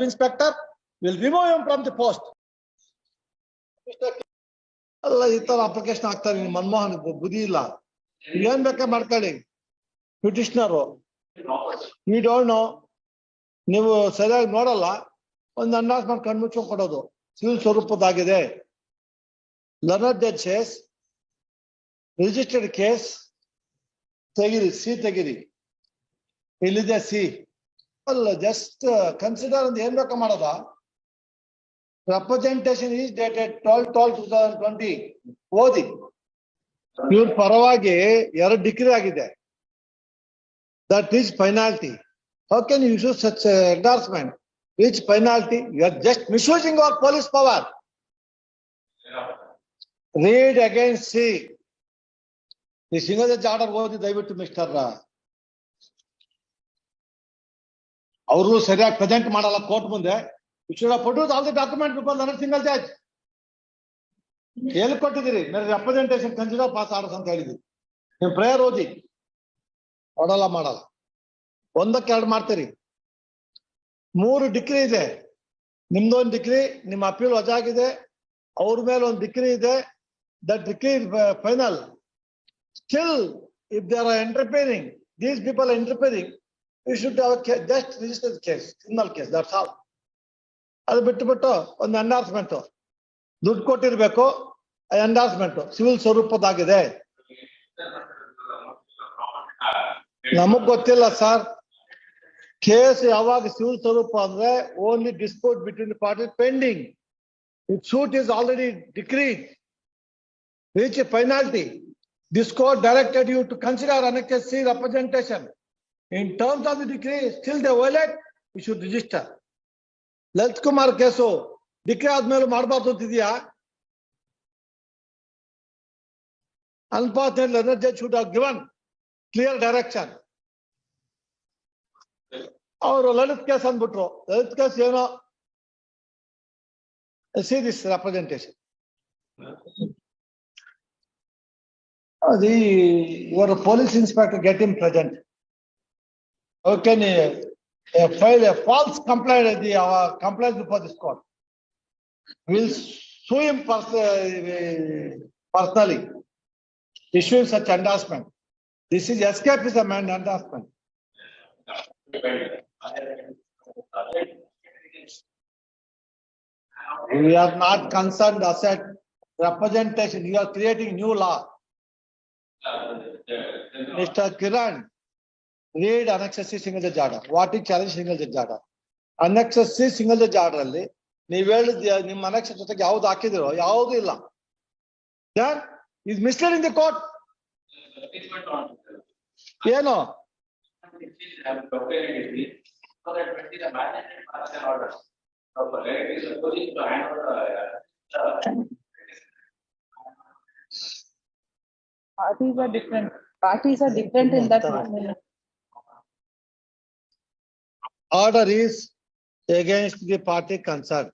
Inspector will remove him from the post. ಅಲ್ಲ, ಈ ತರ ಅಪ್ಲಿಕೇಶನ್ ಹಾಕ್ತಾರೆ ನಿಮ್ ಮನಮೋಹನ್ ಬುದ್ಧಿ ಇಲ್ಲ. ಏನ್ ಬೇಕಾ ಮಾಡ್ಕೊಳ್ಳಿ? ಪಿಟಿಷನರು ಈ ನೋ ನೀವು ಸರಿಯಾಗಿ ನೋಡಲ್ಲ. ಒಂದು ಅಂಡರ್ಸ್ಮೆಂಟ್ ಕಣ್ಮುಚ್ಚು ಕೊಡೋದು. ಸಿವಿಲ್ ಸ್ವರೂಪದಾಗಿದೆ ಲರ್ನರ್ ಜಡ್ಜಸ್ ರಿಜಿಸ್ಟರ್ಡ್ ಕೇಸ್ ತೆಗಿರಿ ಸಿ ತೆಗಿರಿ. ಇಲ್ಲಿದೆ ಸಿ ಅಲ್ಲ ಜಸ್ಟ್ ಕನ್ಸಿಡರ್ ಅಂತ ಏನ್ ಬೇಕಾ ಮಾಡೋದ? Representation is dated twelve twelve two thousand twenty ಓದಿ. ಇವ್ರ ಪರವಾಗಿ ಎರಡು ಡಿಗ್ರಿ ಆಗಿದೆ. That is finality how can you use such endorsement which finality you are just misusing our police power read against C ಈ ಸಿಂಗದ ಆರ್ಡರ್ ಓದಿ ದಯವಿಟ್ಟು mister ಅವರು ಸರಿಯಾಗಿ ಪ್ರೆಸೆಂಟ್ ಮಾಡಲ್ಲ ಕೋರ್ಟ್ ಮುಂದೆ. Should produce all the document before single judge ಎಲ್ಲಿ ಕೊಟ್ಟಿದ್ದೀರಿ ನನ್ನ ರೆಪ್ರೆಸೆಂಟೇಷನ್ ಕನ್ಸಿಡರ್ ಪಾಸ್ ಆರ್ಡರ್ಸ್ ಅಂತ ಹೇಳಿದ್ರಿ ನೀವು ಪ್ರೇಯರ್ ಓದಿ. ಕೊಡಲ್ಲ ಮಾಡಲ್ಲ. ಒಂದಕ್ಕೆ ಎರಡು ಮಾಡ್ತೀರಿ. ಮೂರು ಡಿಗ್ರಿ ಇದೆ. ನಿಮ್ದೊಂದು ಡಿಗ್ರಿ ನಿಮ್ಮ ಅಪೀಲ್ ವಜಾಗಿದೆ. ಅವ್ರ ಮೇಲೆ ಒಂದು ಡಿಗ್ರಿ ಇದೆ. That degree final still if they are entertaining these people ಎಂಟರ್ಪೇರಿಂಗ್ you should just register case single case that's all ಅದು ಬಿಟ್ಟು ಬಿಟ್ಟು ಒಂದು ಎಂಡಾರ್ಸ್ಮೆಂಟ್ ದುಡ್ಡು ಕೊಟ್ಟಿರ್ಬೇಕು ಎಂಡಾರ್ಸ್ಮೆಂಟ್ ಸಿವಿಲ್ ಸ್ವರೂಪದಾಗಿದೆ ನಮಗ್ ಗೊತ್ತಿಲ್ಲ ಸರ್ ಕೇಸ್ ಯಾವಾಗ ಸಿವಿಲ್ ಸ್ವರೂಪ ಅಂದ್ರೆ only dispute between party pending it suit is already decreed reach a penalty. This court directed you to consider annexed C representation. In terms of the decree, still they violate, you should register. Lalit Kumar case decree ಆದ್ಮೇಲೆ ಮಾಡಬಾರ್ದು ಅಂತಿದ್ಯಾ unfortunately judge should have given clear direction ಅವರು Lalit case ಅಂದ್ಬಿಟ್ರು Lalit case ಏನೋ see this representation the your police inspector get him present. How can he uh, file a false complaint at the uh, complaint before this court? We'll sue him pers- uh, personally. Issuing such endorsement. This is escapism and endorsement. We are not concerned asset representation. You are creating new law. Mr. Kiran, read annexes C single judge order. What is challenge single judge order? Annexes C single judge order ಅಲ್ಲಿ ನೀವ್ ಹೇಳಿದ ನಿಮ್ಮ annexes ಜೊತೆಗೆ ಯಾವ್ದು ಹಾಕಿದಿರೋ ಯಾವ್ದು ಇಲ್ಲ. Then is misleading the court. ಏನು? Parties are different. Parties are different in that. order is against the party concerned.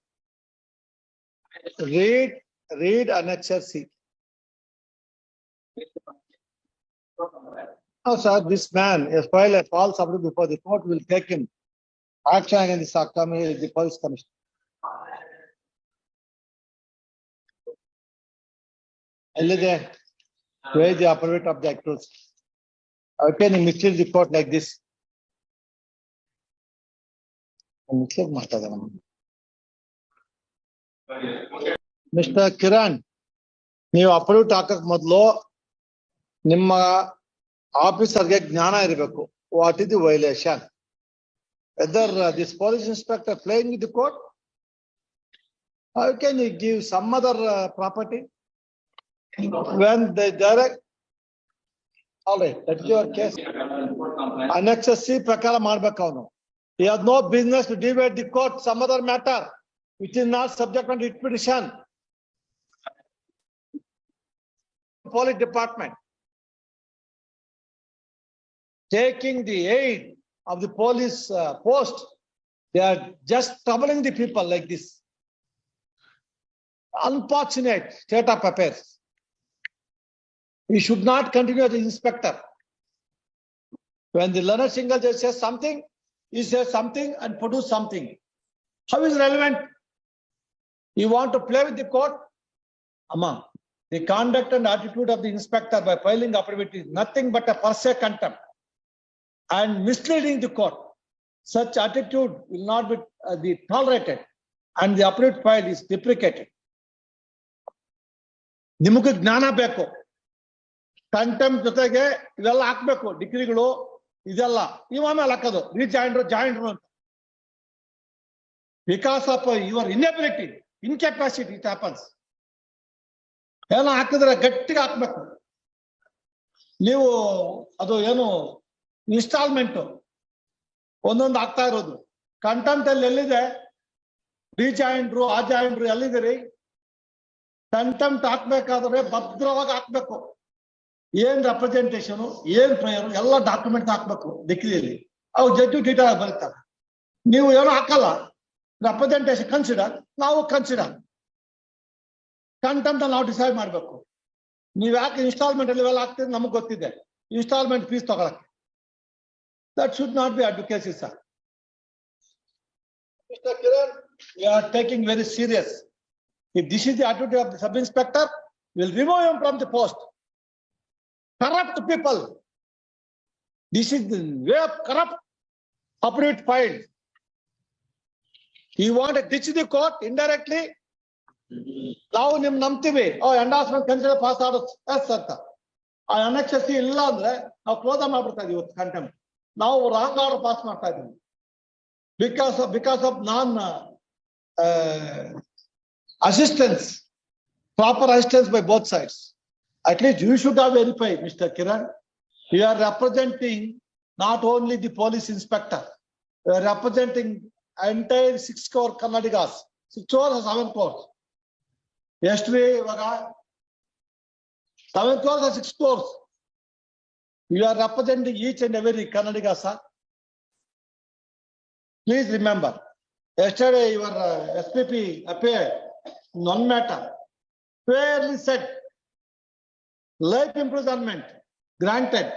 Read, read annexure C. Now, sir, this man, as well as all before the court, will take him action in the Sakami, the police commission. Where is the appropriate of the actors? How can you mislead the court like this? Mistake ಮಾಡ್ತಾ ಇದ್ದಾನೆ mister Kiran ನೀವು uproot ಹಾಕಕ್ ಮೊದಲು ನಿಮ್ಮ ಆಫೀಸರ್ಗೆ ಜ್ಞಾನ ಇರಬೇಕು what is the violation whether this police inspector playing with the court how can you give some other property when the direct all right that your case annexes C ಪ್ರಕಾರ ಮಾಡ್ಬೇಕು ಅವನು He has no business to deviate the court some other matter which is not subject to writ petition. Police department. Taking the aid of the police uh, post, they are just troubling the people like this. Unfortunate state of affairs. We should not continue as inspector. When the learner single judge says something, he says something and produce something. How is relevant? You want to play with the court? Amma, the conduct and attitude of the inspector by filing affidavit is nothing but a per se contempt and misleading the court. Such attitude will not be uh, be tolerated and the affidavit file is deprecated. ನಿಮಗೆ ಜ್ಞಾನ ಬೇಕು ಕಂಟೆಂಪ್ ಜೊತೆಗೆ ಇವೆಲ್ಲ ಹಾಕ್ಬೇಕು ಡಿಗ್ರಿಗಳು ಇದೆಲ್ಲ ನೀವು ಆಮೇಲೆ ಹಾಕೋದು. ರೀಜಾಯಿಂಡ್ರು ಜಾಯಿಂಡ್ರು ಅಂತ. Because of your inability incapacity it happens ಏನೋ ಹಾಕಿದ್ರೆ ಗಟ್ಟಿಗೆ ಹಾಕ್ಬೇಕು. ನೀವು ಅದು ಏನು ಇನ್ಸ್ಟಾಲ್ಮೆಂಟ್ ಒಂದೊಂದು ಆಗ್ತಾ ಇರೋದು. ಕಂಟೆಂಟ್ ಅಲ್ಲಿ ಎಲ್ಲಿದೆ? ರೀಜಾಯಿಂಡ್ರು ಆ ಜಾಯಿಂಡ್ರು ಎಲ್ಲಿದ್ದೀರಿ? ಕಂಟೆಂಟ್ ಹಾಕ್ಬೇಕಾದ್ರೆ ಭದ್ರವಾಗಿ ಹಾಕ್ಬೇಕು. ಏನ್ ರೆಪ್ರೆಸೆಂಟೇಷನ್ ಏನ್ ಪ್ರೇಯರ್ ಎಲ್ಲ ಡಾಕ್ಯುಮೆಂಟ್ ಹಾಕ್ಬೇಕು ಡಿಗ್ರಿಯಲ್ಲಿ ಅವು ಜಡ್ಜು ಡೀಟೇಲ್ ಆಗಿ ನೀವು ಏನೋ ಹಾಕಲ್ಲ. ರೆಪ್ರೆಸೆಂಟೇಷನ್ ಕನ್ಸಿಡರ್ ನಾವು ಕನ್ಸಿಡರ್ ಕಂಟೆಂಟ್ ನಾವು ಡಿಸೈಡ್ ಮಾಡ್ಬೇಕು. ನೀವ್ ಯಾಕೆ ಇನ್ಸ್ಟಾಲ್ಮೆಂಟ್ ಅಲ್ಲಿ ಇವೆಲ್ಲ ಹಾಕ್ತಿದ್ರೆ ನಮಗ್ ಗೊತ್ತಿದೆ. ಇನ್ಸ್ಟಾಲ್ಮೆಂಟ್ ಫೀಸ್ ತಗೊಳಕ್ಕೆ. That should not be advocacy sir Mr. Kiran, we are taking very serious. If this is the attitude of the sub inspector, we'll remove him from the. Corrupt people. This is the way of corrupt operate file. You want to ditch the court indirectly? ನಾವು ನಿಮ್ ನಂಬ್ತೀವಿ ಓ endorsement consider pass ಆಡೋ ಎಸ್ ಅಂತ ಆ ಅನಕ್ಷಸಿ ಇಲ್ಲ ಅಂದ್ರೆ ನಾವು close ಮಾಡ್ಬಿಡ್ತಾ ಇದೀವಿ ಇವತ್ತು ಕಂಟೆಂಟ್ ನಾವು ರಾಂಗ್ ಆರ್ಡರ್ ಪಾಸ್ ಮಾಡ್ತಾ ಇದೀವಿ because of because of non assistance, proper assistance by both sides. At least you should have verified, Mr. Kiran. You are representing not only the police inspector, you are representing entire six core Kannadigas, six or seven cores. Yesterday, seven cores or six cores. You are representing each and every Kannadiga, sir. Please remember, yesterday your uh, SPP appeared, non-matter, fairly said Life imprisonment granted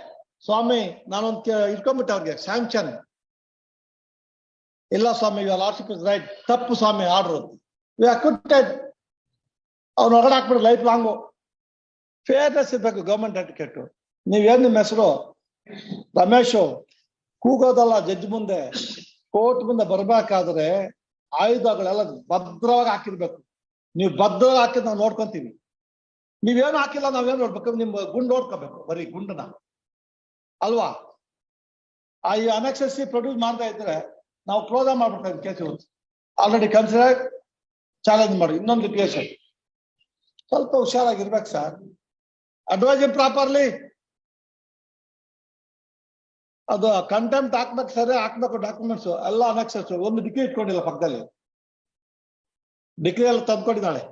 ಸ್ವಾಮಿ, ನಾನೊಂದು ಇಟ್ಕೊಂಡ್ಬಿಟ್ಟೆ ಅವ್ರಿಗೆ sanction ಇಲ್ಲ ಸ್ವಾಮಿ lordship is right ತಪ್ಪು ಸ್ವಾಮಿ order acquitted ಅವ್ನು ಹೊರಗಡೆ ಹಾಕ್ಬಿಡು life long fairness ಇರ್ಬೇಕು government advocate ನೀವೇನ್ ನಿಮ್ಮ ಹೆಸರು? ರಮೇಶು. ಕೂಗೋದಲ್ಲ ಜಡ್ಜ್ ಮುಂದೆ. ಕೋರ್ಟ್ ಮುಂದೆ ಬರ್ಬೇಕಾದ್ರೆ ಆಯುಧಗಳೆಲ್ಲ ಭದ್ರವಾಗಿ ಹಾಕಿರ್ಬೇಕು. ನೀವು ಭದ್ರವಾಗಿ ಹಾಕಿದ್ ನಾವು ನೋಡ್ಕೊಂತೀವಿ. ನೀವೇನು ಹಾಕಿಲ್ಲ, ನಾವೇನು ನೋಡ್ಬೇಕು? ನಿಮ್ ಗುಂಡ್ ನೋಡ್ಕೋಬೇಕು, ಬರೀ ಗುಂಡನ ಅಲ್ವಾ? ಆ ಈ ಅನಕ್ಷಸಿ ಪ್ರೊಡ್ಯೂಸ್ ಮಾಡ್ತಾ ಇದ್ರೆ ನಾವು ಕ್ಲೋಸ್ ಮಾಡ್ಬಿಡ್ತಾ ಇದ್ವಿ ಕೇಸ್ ಆಲ್ರೆಡಿ ಕನ್ಸಿಡರ್ ಚಾಲೆಂಜ್ ಮಾಡಿ, ಇನ್ನೊಂದು ಲಿಟಿಗೇಷನ್ ಸ್ವಲ್ಪ ಹುಷಾರಾಗಿರ್ಬೇಕು ಸರ್ ಅಡ್ವೈಸ್ ಪ್ರಾಪರ್ಲಿ ಅದು ಕಂಟೆಂಟ್ ಹಾಕ್ಬೇಕು ಸರ್ ಹಾಕ್ಬೇಕು ಡಾಕ್ಯುಮೆಂಟ್ಸ್ ಎಲ್ಲ ಅನಕ್ಷಸ್ ಒಂದು ಡಿಗ್ರಿ ಇಟ್ಕೊಂಡಿಲ್ಲ ಪಕ್ಕದಲ್ಲಿ. ಡಿಗ್ರಿ ಎಲ್ಲ ತಂದ್ಕೊಂಡಿದ್ದಾಳೆ